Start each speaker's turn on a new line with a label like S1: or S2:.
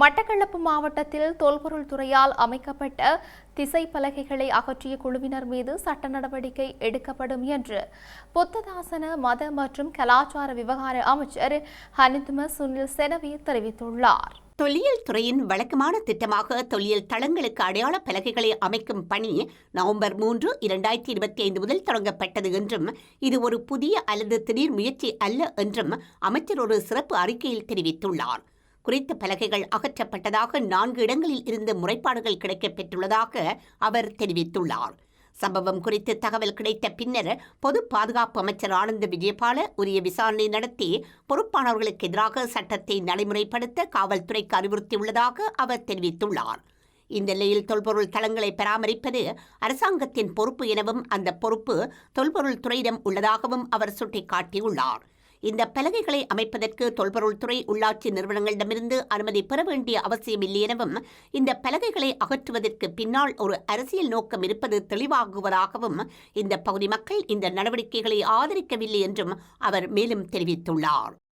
S1: மட்டக்களப்பு மாவட்டத்தில் தொல்பொருள் துறையால் அமைக்கப்பட்ட திசை பலகைகளை அகற்றிய குழுவினர் மீது சட்ட நடவடிக்கை எடுக்கப்படும் என்று புத்ததாசன மத மற்றும் கலாச்சார விவகார அமைச்சர் ஹனித்ம சுனில் செனவி தெரிவித்துள்ளார்.
S2: தொல்லியல் துறையின் வழக்கமான திட்டமாக தொல்லியல் தளங்களுக்கு அடையாள பலகைகளை அமைக்கும் பணி நவம்பர் மூன்று இரண்டாயிரத்தி இருபத்தி ஐந்து முதல் தொடங்கப்பட்டது என்றும் இது ஒரு புதிய அல்லது திடீர் முயற்சி அல்ல என்றும் அமைச்சர் ஒரு சிறப்பு அறிக்கையில் தெரிவித்துள்ளார். குறித்த பலகைகள் அகற்றப்பட்டதாக நான்கு இடங்களில் இருந்து முறைப்பாடுகள் கிடைக்கப்பெற்றுள்ளதாக அவர் தெரிவித்துள்ளார். சம்பவம் குறித்து தகவல் கிடைத்த பின்னர் பொது பாதுகாப்பு அமைச்சர் ஆனந்த விஜயபால உரிய விசாரணை நடத்தி பொறுப்பானவர்களுக்கு எதிராக சட்டத்தை நடைமுறைப்படுத்த காவல்துறைக்கு அறிவுறுத்தியுள்ளதாக அவர் தெரிவித்துள்ளார். இந்த நிலையில் தொல்பொருள் தளங்களை பராமரிப்பது அரசாங்கத்தின் பொறுப்பு எனவும் அந்த பொறுப்பு தொல்பொருள் துறையிடம் உள்ளதாகவும் அவர் சுட்டிக்காட்டியுள்ளார். இந்த பலகைகளை அமைப்பதற்கு தொல்பொருள்துறை உள்ளாட்சி நிறுவனங்களிடமிருந்து அனுமதி பெற வேண்டிய அவசியமில்லை எனவும் இந்த பலகைகளை அகற்றுவதற்கு பின்னால் ஒரு அரசியல் நோக்கம் இருப்பது தெளிவாகுவதாகவும் இந்த பகுதி மக்கள் இந்த நடவடிக்கைகளை ஆதரிக்கவில்லை என்றும் அவர் மேலும் தெரிவித்துள்ளார்.